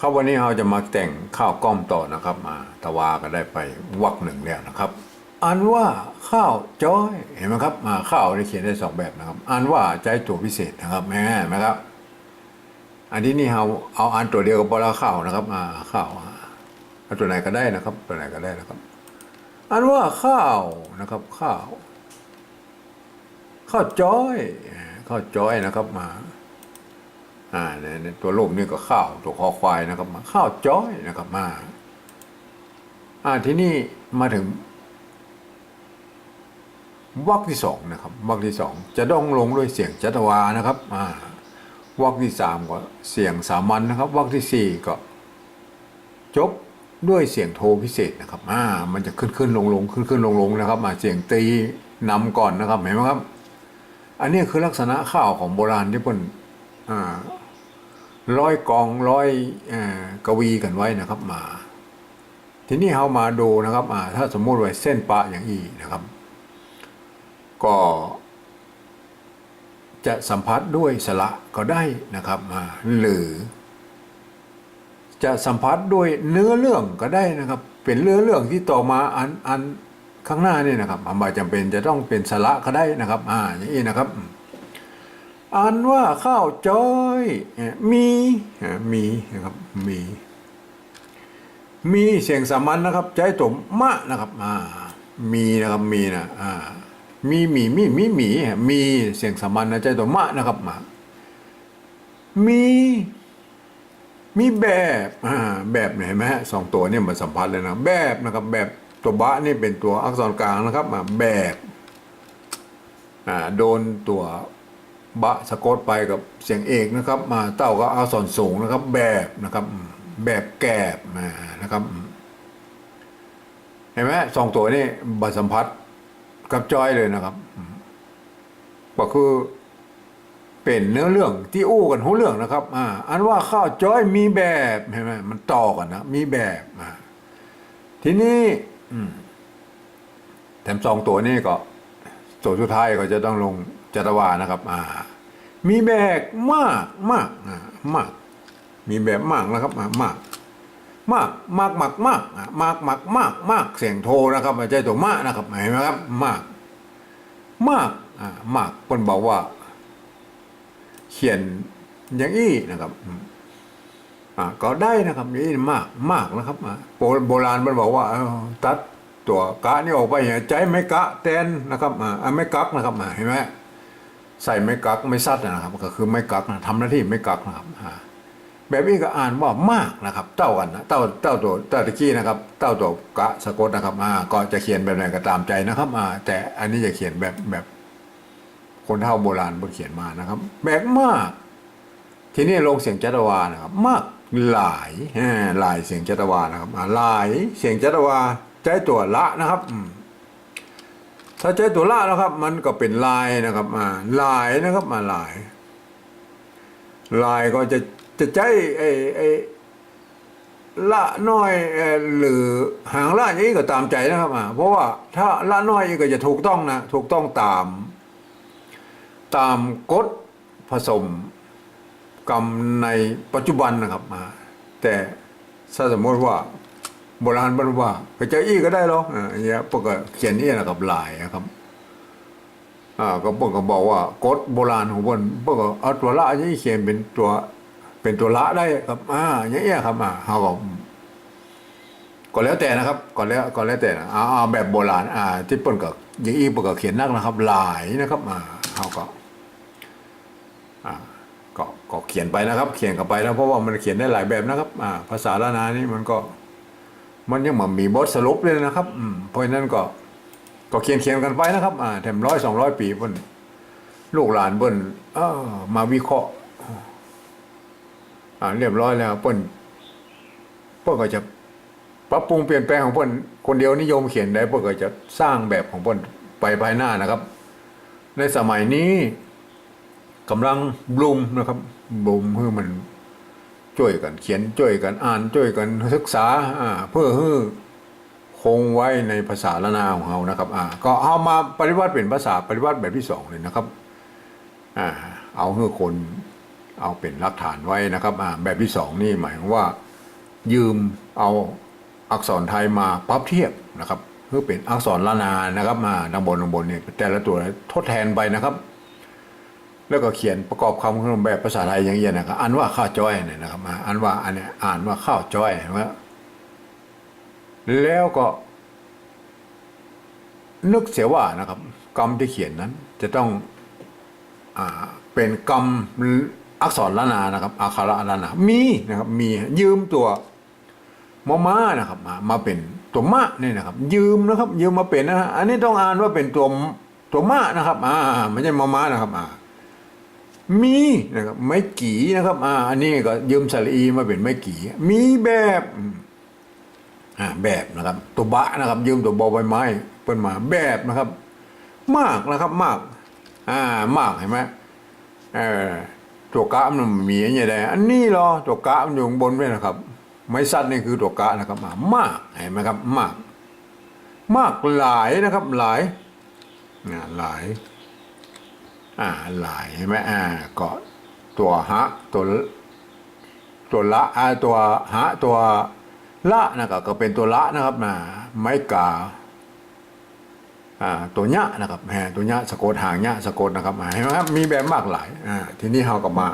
ครับวันนี้เราจะมาแต่งข้าวกล้อมต่อนะครับมาตะวาก็ได้ไปวักหนึ่งแล้วนะครับอ่านว่าข้าวจ้อยเห็นไหมครับมาข้าวได้เขียนได้สองแบบนะครับอ่านว่าใจตัวพิเศษนะครับแม่ไหมครับอันนี้นี่เราเอาอ่านตัวเดียวกับบอลข้าวนะครับมาข้าวเอาตัวไหนก็ได้นะครับ ตัวไหนก็ได้นะครับอ่านว่าข้าวนะครับ ข้าว ข้าวจ้อย ข้าวจ้อยนะครับมา อ่าเนี่ยเนี่ยตัวรูปนี่ก็ข้าวตัวคอควายนะครับมาข้าวจ้อยนะครับมาอ่าที่นี่มาถึงวรรคที่สองนะครับวรรคที่สองจะต้องลงด้วยเสียงจัตวานะครับอ่าวรรคที่สามก็เสียงสามัญนะครับวรรคที่สี่ก็ จบด้วยเสียงโทพิเศษนะครับอ่ามันจะขึ้นขึ้นลงลงขึ้นขึ้นลงลงนะครับมาเสียงตีนำก่อนนะครับเห็นไหมครับ อันนี้คือลักษณะข้าวของโบราณที่เพิ่น ร้อยกองร้อยอกวีกันไว้นะครับมา ทีนี้เรามาดูนะครับถ้าสมมุติว่าเส้นปะอย่างอีนะครับ ก็จะสัมผัสด้วยสระก็ได้นะครับมาหรือ จะสัมผัสด้วยเนื้อเรื่องก็ได้นะครับ เป็นเนื้อเรื่องที่ต่อมาอันอันข้างหน้านี่นะครับอาจจำเป็นจะต้องเป็นสระก็ได้นะครับ อ่าอย่างนี้นะครับ อ่านว่าข้าวจ้อยมีมีนะครับมีมีเสียงสามัญนะครับ ใจตมมะนะครับอ่ามีนะครับมีนะอ่ามีมีมีมีมีมีเสียงสามัญนะใจตมมะนะครับมามีมีแบบแบบไหนไหมฮะสองตัวเนี่ยมันสัมพันธ์เลยนะแบบนะครับ แบบตัวบะนี่เป็นตัวอักษรกลางนะครับมาแบบอ่าโดนตัว บะสะกดไปกับเสียงเอกนะครับ มาเต้าก็อักษรสูงนะครับ แบบนะครับ แบบแกบมานะครับเห็นไหมสองตัวนี่บัสัมพัทธ์กับจอยเลยนะครับ ก็คือเป็นเนื้อเรื่องที่อู้กันหูเรื่องนะครับ อ่า อันว่าข้าวจ้อยมีแบบเห็นไหมมันต่อกันนะมีแบบอ่าทีนี้อืแถมสองตัวนี้ก็ตัวสุดท้ายก็จะต้องลง จัตวานะครับอ่ามีแบบมากมากอ่ามาก มีแบบมากนะครับมากมากมากมากมากมากมากมากมากเสียงโทนะครับไม่ใช่ตัวมากนะครับเห็นไหมครับมากมากอ่ามากคนบอกว่า เขียนอย่างอี้นะครับอ่าก็ได้นะครับนี่มากมากนะครับอ่าโบราณมันบอกว่าตัดตัวกะนี่ออกไปใจไม่กะแตนนะครับอ่าไม่กักนะครับเห็นไหม ใส่ไม่กักไม่ซัดนะครับ ก็คือไม่กักนะทำหน้าที่ไม่กักนะครับแบบนี้ก็อ่านว่ามากนะครับ เต้ากันนะเต้าเต้าตัวเต้าตะกี้นะครับ เต้าตัวกะสะกดนะครับอ่าก็จะเขียนแบบไหนก็ตามใจนะครับอ่าแต่อันนี้จะเขียนแบบแบบ คนเท่าโบราณบนเขียนมานะครับแบกมาก ทีนี้ลงเสียงจัตวานะครับ มากหลายหมหลายเสียงจัตวานะครับอ่าหลายเสียงจัตวาใจตัวละนะครับอืม ถ้าใจตัวละนะครับ มันก็เป็นลายนะครับอ่าลายนะครับมาลาย ลายก็จะจะใจไอ้ไอ้ละน้อยหรือหางละอย่างนี้ก็ตามใจนะครับอ่าเพราะว่าถ้าละน้อยก็จะถูกต้องนะถูกต้องตาม ตามกฎผสมกรรมในปัจจุบันนะครับมาแต่ถ้าสมมติว่า โบราณบอกว่าไปเจออี้ก็ได้หรอกอ่าอย่างเงี้ยพวกก็เขียนนี่นะครับลายนะครับอ่าก็พวกก็บอกว่ากฎโบราณของพวกพวกก็เอาตัวละอย่างนี้เขียนเป็นตัวเป็นตัวละได้ครับอ่าอย่างเงี้ยครับอ่าเขาก็ก็แล้วแต่นะครับก็แล้วก็แล้วแต่เอาเอาแบบโบราณ อ่า ที่ปนก็อย่างอี้ปนก็เขียนนักนะครับลายนะครับ อ่าเขาก็ อ่าก็ก็เขียนไปนะครับ เขียนกันไปแล้วเพราะว่ามันเขียนได้หลายแบบนะครับ อ่า ภาษาละนานี่มันก็ มันยังมามีบทสรุปเลยนะครับ อืมเพราะฉะนั้นก็ ก็เขียนเขียนกันไปนะครับ อ่าแถมร้อยสองร้อยปีเพิ่นลูกหลานเพิ่นเออมาวิเคราะห์ อ่าเรียบร้อยแล้วเพิ่นเพิ่นก็จะปรับปรุงเปลี่ยนแปลงของเพิ่นคนเดียวนิยมเขียนได้เพิ่นก็จะสร้างแบบของเพิ่นไปภายหน้านะครับ ในสมัยนี้กำลังบลูมนะครับบลูมเพื่อมัน ช่วยกันเขียนช่วยกันอ่านช่วยกันศึกษาอ่าเพื่อให้คงไว้ในภาษาละนาของเรานะครับอ่าก็เอามาปฏิวัติเป็นภาษาปฏิวัติแบบที่สองเลยนะครับอ่าเอาให้คนเอาเป็นหลักฐานไว้นะครับอ่าแบบที่สองนี่หมายความว่า ยืมเอาอักษรไทยมาปรับเทียบนะครับเพื่อเป็นอักษรละนานะครับมาดังบนดังบนเนี่ยแต่ละตัวทดแทนไปนะครับ แล้วก็เขียนประกอบคำขึ้นแบบภาษาไทยอย่างเงี้ยนะครับอ่านว่าข้าวจ้อยเนี่ยนะครับอ่าอ่านว่าอันเนี้ยอ่านว่าข้าวจ้อยนไหมแล้วก็ นึกเสียว่านะครับ กรรมที่เขียนนั้น จะต้องอ่าเป็นกรรมอักษรละนานะครับอักขระละนามีนะครับ มียืมตัวมอม้านะครับ มามาเป็นตัวมะนี่นะครับ ยืมนะครับ ยืมมาเป็นนะฮะอันนี้ต้องอ่านว่าเป็นตัวตัวมะนะครับ อ่าไม่ใช่มอม้านะครับอ่า มีนะครับไม้กี่นะครับอ่าอันนี้ก็ยืมสระอีมาเป็นไม้กี่มีแบบอ่าแบบนะครับตัวบะนะครับ ยืมตัวบอใบไม้เปิ้นมาแบบนะครับ มากนะครับมากอ่ามากเห็นไหมเออตัวกะมันมีอย่างได้อันนี้เหรอตัวกะมันอยู่บนด้วยนะครับ ไม้สั้นนี่คือตัวกะนะครับอ่ามากเห็นไหมครับ มาก มากหลายนะครับ หลายอ่าหลาย อ่าหลายใช่ไหมอ่าก็ตัวหะตัวตัวละอ่าตัวหะตัวละนะครับก็เป็นตัวละนะครับนะไม้กาอ่าตัวญะนะครับแหมตัวญะสะกดหางญะสะกดนะครับเห็นไหมครับมีแบบมากหลายอ่าทีนี้เราก็มา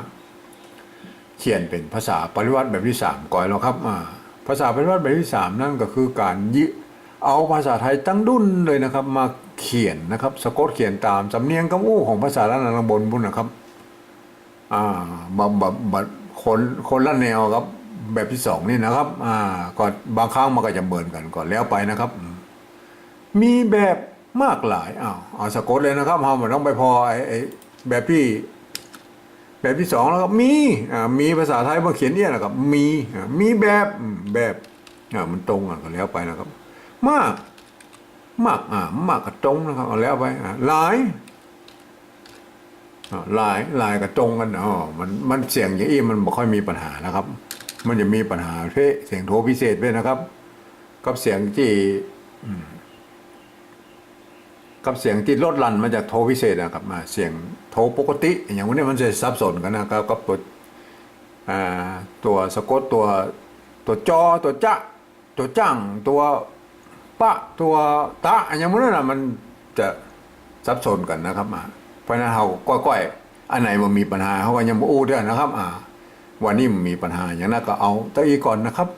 เขียนเป็นภาษาปริวัติแบบที่สามก่อนแล้วครับอ่าภาษาปริวัติแบบที่สามนั่นก็คือการยิเอาภาษาไทยตั้งดุนเลยนะครับมา ขียนนะครับสะกดเขียนตามสำเนียงกำอู้ของภาษาละนางบนบุญนะครับ อ่าแบบแบบแบบคนคนละแนวครับ แบบที่สองนี่นะครับ อ่าก็บางครั้งมันก็จะเหมือนกันก่อนแล้วไปนะครับ มีแบบมากหลายอ้าวเอาสะกดเลยนะครับเราไม่ต้องไปพอไอ้ไอ้แบบที่แบบที่สองแล้วก็มีอ่ามีภาษาไทยมาเขียนเนี่ยนะครับ มีมีแบบแบบอ่ามันตรงกันก็แล้วไปนะครับ มาก มากอ่ามากกับตรงนะครับเอาแล้วไปอ่าหลายหลายหลายกับตรงกันอ๋อมันมันเสียงอย่างนี้มันไม่ค่อยมีปัญหานะครับ มันจะมีปัญหาเพศเสียงโทพิเศษด้วยนะครับ กับเสียงที่กับเสียงที่ลดหลั่นมาจากโทพิเศษนะครับมาเสียงโทปกติ อย่างวันนี้มันจะสับสนกันนะครับกับตัวตัวสะกดตัวตัวจอตัวจะตัวจังตัว ปะตัวตะอย่างวันนั้นนะมันจะซับซ้อนกันนะครับอ่าเพราะนั้นเราก้อยๆอันไหนมันมีปัญหาเขาก็ยังบ่อู้ด้วยนะครับ อ่า วันนี้มันมีปัญหาอย่างนั้นก็เอาตะอีก่อนนะครับ